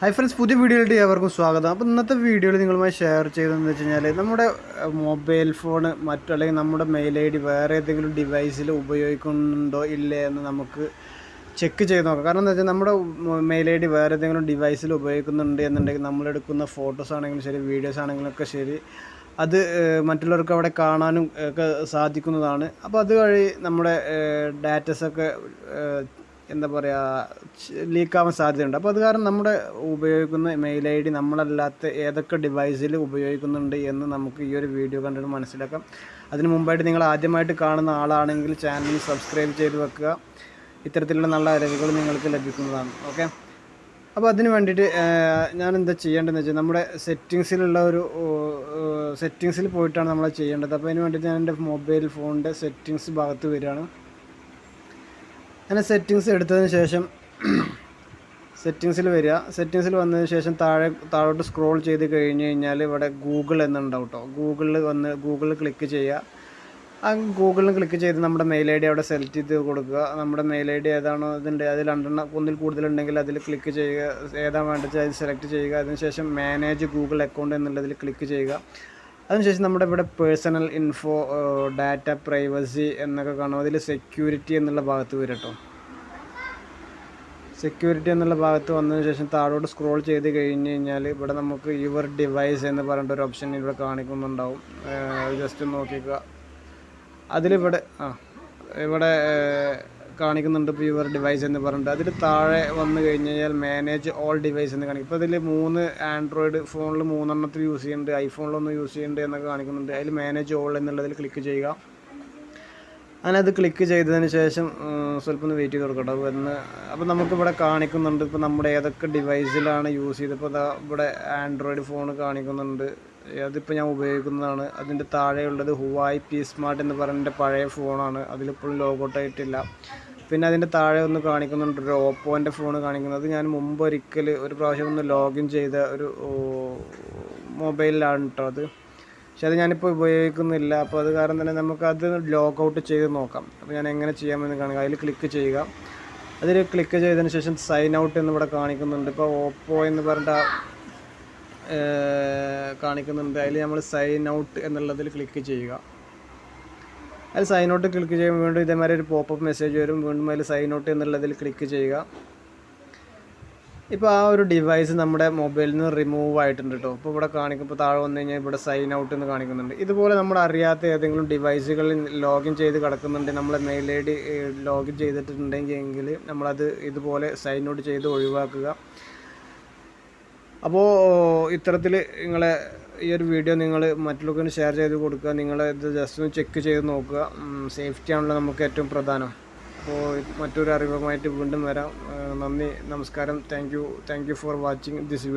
Hi friends പുതിയ വീഡിയോയിലേക്ക് ഏവർക്കും സ്വാഗതം. അപ്പോൾ ഇന്നത്തെ വീഡിയോയിൽ നിങ്ങളുമായി ഷെയർ ചെയ്തതെന്ന് വെച്ച് കഴിഞ്ഞാൽ നമ്മുടെ മൊബൈൽ ഫോൺ മറ്റു അല്ലെങ്കിൽ നമ്മുടെ മെയിൽ ഐ ഡി വേറെ ഏതെങ്കിലും ഡിവൈസിൽ ഉപയോഗിക്കുന്നുണ്ടോ ഇല്ലേ എന്ന് നമുക്ക് ചെക്ക് ചെയ്ത് നോക്കാം. കാരണം എന്താ വെച്ചാൽ നമ്മുടെ മെയിൽ ഐ ഡി വേറെ ഏതെങ്കിലും ഡിവൈസിൽ ഉപയോഗിക്കുന്നുണ്ട് എന്നുണ്ടെങ്കിൽ നമ്മളെടുക്കുന്ന ഫോട്ടോസ് ആണെങ്കിലും ശരി വീഡിയോസ് ആണെങ്കിലും ഒക്കെ ശരി അത് മറ്റുള്ളവർക്ക് അവിടെ കാണാനും ഒക്കെ സാധിക്കുന്നതാണ്. അപ്പോൾ അതുവഴി നമ്മുടെ ഡാറ്റസൊക്കെ എന്താ പറയുക ലീക്കാവാൻ സാധ്യതയുണ്ട്. അപ്പോൾ അത് കാരണം നമ്മുടെ ഉപയോഗിക്കുന്ന മെയിൽ ഐ ഡി നമ്മളല്ലാത്ത ഏതൊക്കെ ഡിവൈസിൽ ഉപയോഗിക്കുന്നുണ്ട് എന്ന് നമുക്ക് ഈ ഒരു വീഡിയോ കണ്ടിട്ട് മനസ്സിലാക്കാം. അതിന് മുമ്പായിട്ട് നിങ്ങൾ ആദ്യമായിട്ട് കാണുന്ന ആളാണെങ്കിൽ ചാനൽ സബ്സ്ക്രൈബ് ചെയ്ത് വെക്കുക. ഇത്തരത്തിലുള്ള നല്ല അറിവുകൾ നിങ്ങൾക്ക് ലഭിക്കുന്നതാണ്. ഓക്കെ? അപ്പോൾ അതിന് വേണ്ടിയിട്ട് ഞാൻ എന്താ ചെയ്യേണ്ടതെന്ന് വെച്ചാൽ നമ്മുടെ സെറ്റിങ്സിലുള്ള ഒരു സെറ്റിങ്സിൽ പോയിട്ടാണ് നമ്മൾ ചെയ്യേണ്ടത്. അപ്പോൾ അതിന് വേണ്ടിയിട്ട് ഞാൻ എന്റെ മൊബൈൽ ഫോണിന്റെ സെറ്റിങ്സ് ഭാഗത്ത് വരികയാണ്. അങ്ങനെ സെറ്റിങ്സ് എടുത്തതിന് ശേഷം സെറ്റിങ്സിൽ വരിക. സെറ്റിങ്സിൽ വന്നതിന് ശേഷം താഴെ താഴോട്ട് സ്ക്രോൾ ചെയ്ത് കഴിഞ്ഞ് കഴിഞ്ഞാൽ ഇവിടെ ഗൂഗിൾ എന്നുണ്ടാവും കേട്ടോ. ഗൂഗിളിൽ വന്ന് ഗൂഗിളിൽ ക്ലിക്ക് ചെയ്യുക. ആ ഗൂഗിളിൽ ക്ലിക്ക് ചെയ്ത് നമ്മുടെ മെയിൽ ഐ ഡി അവിടെ സെലക്ട് ചെയ്ത് കൊടുക്കുക. നമ്മുടെ മെയിൽ ഐ ഡി ഏതാണോ അതിന്റെ അതിൽ രണ്ടെണ്ണം ഒന്നിൽ കൂടുതലുണ്ടെങ്കിൽ അതിൽ ക്ലിക്ക് ചെയ്യുക. ഏതാണ് വേണ്ടത് അത് സെലക്ട് ചെയ്യുക. അതിനുശേഷം മാനേജ് ഗൂഗിൾ അക്കൗണ്ട് എന്നുള്ളതിൽ ക്ലിക്ക് ചെയ്യുക. അതിനുശേഷം നമ്മുടെ ഇവിടെ പേഴ്സണൽ ഇൻഫോ ഡാറ്റ പ്രൈവസി എന്നൊക്കെ കാണും. അതിൽ സെക്യൂരിറ്റി എന്നുള്ള ഭാഗത്ത് വരും കേട്ടോ. സെക്യൂരിറ്റി എന്നുള്ള ഭാഗത്ത് വന്നതിന് ശേഷം താഴോട്ട് സ്ക്രോൾ ചെയ്ത് കഴിഞ്ഞ് കഴിഞ്ഞാൽ ഇവിടെ നമുക്ക് യുവർ ഡിവൈസ് എന്ന് പറഞ്ഞിട്ട് ഒരു ഓപ്ഷൻ ഇവിടെ കാണിക്കുന്നുണ്ടാവും. ജസ്റ്റ് നോക്കിക്കുക അതിലിവിടെ ആ ഇവിടെ കാണിക്കുന്നുണ്ട് ഇപ്പോൾ യുവർ ഡിവൈസ് എന്ന് പറഞ്ഞിട്ട്. അതിൽ താഴെ വന്നു കഴിഞ്ഞ് കഴിഞ്ഞാൽ മാനേജ് ഓൾ ഡിവൈസ് എന്ന് കാണിക്കും. ഇപ്പോൾ ഇതിൽ മൂന്ന് ആൻഡ്രോയിഡ് ഫോണിൽ മൂന്നെണ്ണത്തിൽ യൂസ് ചെയ്യുന്നുണ്ട്. ഐഫോണിലൊന്നും യൂസ് ചെയ്യുന്നുണ്ട് എന്നൊക്കെ കാണിക്കുന്നുണ്ട്. അതിൽ മാനേജ് ഓൾ എന്നുള്ളതിൽ ക്ലിക്ക് ചെയ്യുക. അങ്ങനെ അത് ക്ലിക്ക് ചെയ്തതിന് ശേഷം സ്വല്പം ഒന്ന് വെയിറ്റ് ചെയ്ത് കൊടുക്കട്ടെ. അപ്പോൾ എന്ന് അപ്പോൾ നമുക്കിവിടെ കാണിക്കുന്നുണ്ട് ഇപ്പോൾ നമ്മുടെ ഏതൊക്കെ ഡിവൈസിലാണ് യൂസ് ചെയ്തത്. ഇപ്പോൾ ദാ ഇവിടെ ആൻഡ്രോയിഡ് ഫോൺ കാണിക്കുന്നുണ്ട്. അതിപ്പോൾ ഞാൻ ഉപയോഗിക്കുന്നതാണ്. അതിന്റെ താഴെയുള്ളത് ഹുവായ് പി സ്മാർട്ട് എന്ന് പറയുന്ന പഴയ ഫോണാണ് അതിലിപ്പോഴും ലോഗൗട്ട് ആയിട്ടില്ല പിന്നെ അതിന്റെ താഴെ ഒന്ന് കാണിക്കുന്നുണ്ട് ഒരു ഓപ്പോന്റെ ഫോൺ കാണിക്കുന്നത്. ഞാൻ മുമ്പ് ഒരിക്കൽ ഒരു പ്രാവശ്യം ഒന്ന് ലോഗിൻ ചെയ്ത ഒരു മൊബൈലിലാണ് കേട്ടോ അത്. പക്ഷെ അത് ഞാനിപ്പോൾ ഉപയോഗിക്കുന്നില്ല. അപ്പോൾ അത് കാരണം തന്നെ നമുക്കത് ലോഗ് ഔട്ട് ചെയ്ത് നോക്കാം. അപ്പോൾ ഞാൻ എങ്ങനെ ചെയ്യാമെന്ന് കാണുക. അതിൽ ക്ലിക്ക് ചെയ്യുക. അതിൽ ക്ലിക്ക് ചെയ്തതിന് ശേഷം സൈൻ ഔട്ട് എന്ന് ഇവിടെ കാണിക്കുന്നുണ്ട്. ഇപ്പോൾ ഓപ്പോ എന്ന് പറഞ്ഞിട്ട് കാണിക്കുന്നുണ്ട്. അതിൽ നമ്മൾ സൈൻ ഔട്ട് എന്നുള്ളതിൽ ക്ലിക്ക് ചെയ്യുക. അതിൽ സൈൻ ഔട്ട് ക്ലിക്ക് ചെയ്യുമ്പോൾ വീണ്ടും ഇതേമാതിരി ഒരു പോപ്പപ്പ് മെസ്സേജ് വരും. വീണ്ടും അതിൽ സൈൻ ഔട്ട് എന്നുള്ളതിൽ ക്ലിക്ക് ചെയ്യുക. ഇപ്പോൾ ആ ഒരു ഡിവൈസ് നമ്മുടെ മൊബൈലിൽ നിന്ന് റിമൂവ് ആയിട്ടുണ്ട് കേട്ടോ ഇപ്പോൾ ഇവിടെ കാണിക്കുമ്പോൾ താഴെ വന്നു കഴിഞ്ഞാൽ ഇവിടെ സൈൻ ഔട്ട് എന്ന് കാണിക്കുന്നുണ്ട്. ഇതുപോലെ നമ്മൾ അറിയാത്ത ഏതെങ്കിലും ഡിവൈസുകളിൽ ലോഗിൻ ചെയ്ത് കിടക്കുന്നുണ്ട്. നമ്മളെ മെയിൽ ഐ ഡി ലോഗിൻ ചെയ്തിട്ടുണ്ടെങ്കിൽ നമ്മളത് ഇതുപോലെ സൈൻ ഔട്ട് ചെയ്ത് ഒഴിവാക്കുക. അപ്പോൾ ഇത്തരത്തിൽ നിങ്ങളെ ഈ ഒരു വീഡിയോ നിങ്ങൾ മറ്റുള്ളവർക്ക് ഷെയർ ചെയ്ത് കൊടുക്കുക നിങ്ങൾ ഇത് ജസ്റ്റ് ഒന്ന് ചെക്ക് ചെയ്ത് നോക്കുക സേഫ്റ്റി ആണല്ലോ നമുക്ക് ഏറ്റവും പ്രധാനം. അപ്പോൾ മറ്റൊരു അറിവുമായിട്ട് വീണ്ടും വരാം. നന്ദി നമസ്കാരം. Thank you for watching this video